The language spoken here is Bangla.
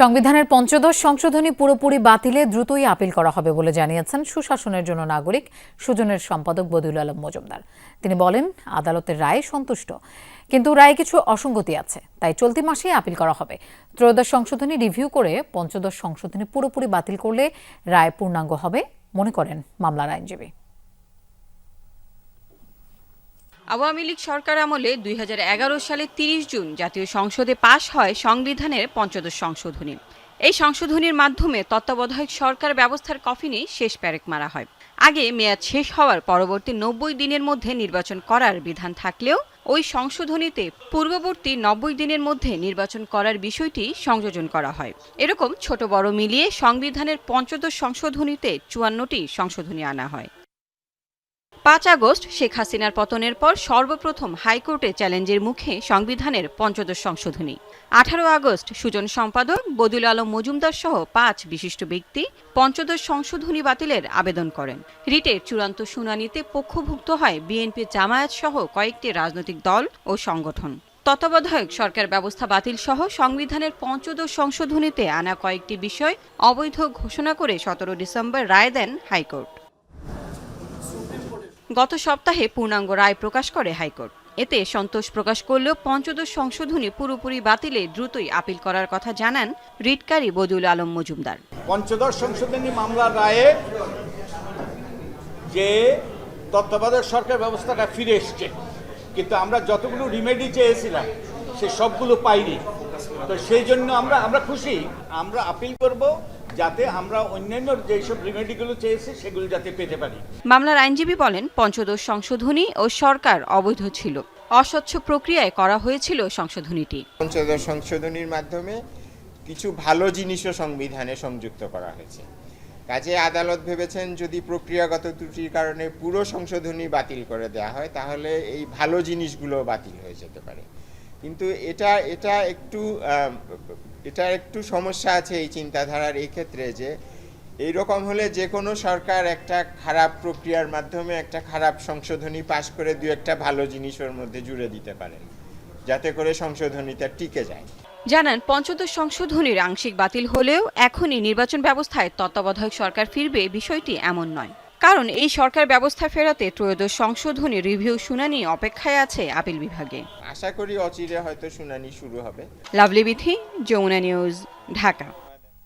সংবিধানের পঞ্চদশ সংশোধনী পুরোপুরি বাতিলে দ্রুতই আপিল করা হবে বলে জানিয়েছেন সুশাসনের জন্য নাগরিক সুজনের সম্পাদক বদিউল আলম মজুমদার। তিনি বলেন, আদালতের রায় সন্তুষ্ট, কিন্তু রায়ে কিছু অসঙ্গতি আছে, তাই চলতি মাসেই আপিল করা হবে। ত্রয়োদশ সংশোধনী রিভিউ করে পঞ্চদশ সংশোধনী পুরোপুরি বাতিল করলে রায় পূর্ণাঙ্গ হবে, মনে করেন মামলার আইনজীবী। আওয়ামী লীগ সরকার আমলে দুই হাজার এগারো সালে তিরিশ জুন জাতীয় সংসদে পাশ হয় সংবিধানের পঞ্চদশ সংশোধনী। এই সংশোধনীর মাধ্যমে তত্ত্বাবধায়ক সরকার ব্যবস্থার কফিনে শেষ প্যারেক মারা হয়। আগে মেয়াদ শেষ হওয়ার পরবর্তী নব্বই দিনের মধ্যে নির্বাচন করার বিধান থাকলেও ওই সংশোধনীতে পূর্ববর্তী নব্বই দিনের মধ্যে নির্বাচন করার বিষয়টি সংযোজন করা হয়। এরকম ছোট বড় মিলিয়ে সংবিধানের পঞ্চদশ সংশোধনীতে চুয়ান্নটি সংশোধনী আনা হয়। পাঁচ আগস্ট শেখ হাসিনার পতনের পর সর্বপ্রথম হাইকোর্টে চ্যালেঞ্জের মুখে সংবিধানের পঞ্চদশ সংশোধনী। আঠারো আগস্ট সুজন সম্পাদক বদুল আলম মজুমদার সহ পাঁচ বিশিষ্ট ব্যক্তি পঞ্চদশ সংশোধনী বাতিলের আবেদন করেন। রিটের চূড়ান্ত শুনানিতে পক্ষভুক্ত হয় বিএনপি জামায়াত সহ কয়েকটি রাজনৈতিক দল ও সংগঠন। তত্ত্বাবধায়ক সরকার ব্যবস্থা বাতিল সহ সংবিধানের পঞ্চদশ সংশোধনীতে আনা কয়েকটি বিষয় অবৈধ ঘোষণা করে সতেরো ডিসেম্বর রায় দেন হাইকোর্ট। গত সপ্তাহে পূর্ণাঙ্গ রায় প্রকাশ করে হাইকোর্ট। এতে সন্তোষ প্রকাশ করলেও পঞ্চদশ সংশোধনী পুরোপুরি বাতিলে দ্রুতই আপিল করার কথা জানান রিটকারী বদুল আলম মজুমদার। পঞ্চদশ সংশোধনী মামলার রায়ে যে তত্ত্বাবধায়ক সরকার ব্যবস্থাটা ফিরে এসছে, কিন্তু আমরা যতগুলো রিমেডি চেয়েছিলাম, সে সবগুলো পাইনি। তো সেই জন্য আমরা আমরা খুশি। আমরা আপিল করব যাতে আমরা অন্যান্য যেসব রিমেডিগুলো চেয়েছি সেগুলো যাতে পেতে পারি। মামলার আইনজীবী বলেন পঞ্চদশ সংশোধনী ও সরকার অবৈধ ছিল। অস্বচ্ছ প্রক্রিয়ায় করা হয়েছিল সংশোধনীটি। পঞ্চদশ সংশোধনীর মাধ্যমে কিছু ভালো জিনিসও সংবিধানে সংযুক্ত করা হয়েছে। কাজে আদালত ভেবেছেন যদি প্রক্রিয়াগত ত্রুটির কারণে পুরো সংশোধনী বাতিল করে দেওয়া হয় তাহলে এই ভালো জিনিসগুলো বাতিল হয়ে যেতে পারে। কিন্তু এটা এটা একটু এটা একটু সমস্যা আছে এই চিন্তাধারার এই ক্ষেত্রে যে এইরকম হলে যে কোনো সরকার একটা খারাপ প্রক্রিয়ার মাধ্যমে একটা খারাপ সংশোধনী পাশ করে দু একটা ভালো জিনিস ওর মধ্যে জুড়ে দিতে পারেন, যাতে করে সংশোধনীটা টিকে যায়। জানান, পঞ্চদশ সংশোধনীর আংশিক বাতিল হলেও এখনই নির্বাচন ব্যবস্থায় তত্ত্বাবধায়ক সরকার ফিরবে বিষয়টি এমন নয়। কারণ এই সরকার ব্যবস্থা ফেরাতে ত্রয়োদশ সংশোধনী রিভিউ শুনানি অপেক্ষায় আছে আপিল বিভাগে। আশা করি অচিরে হয়তো শুনানি শুরু হবে। লাভলি বিথি যমুনা নিউজ ঢাকা।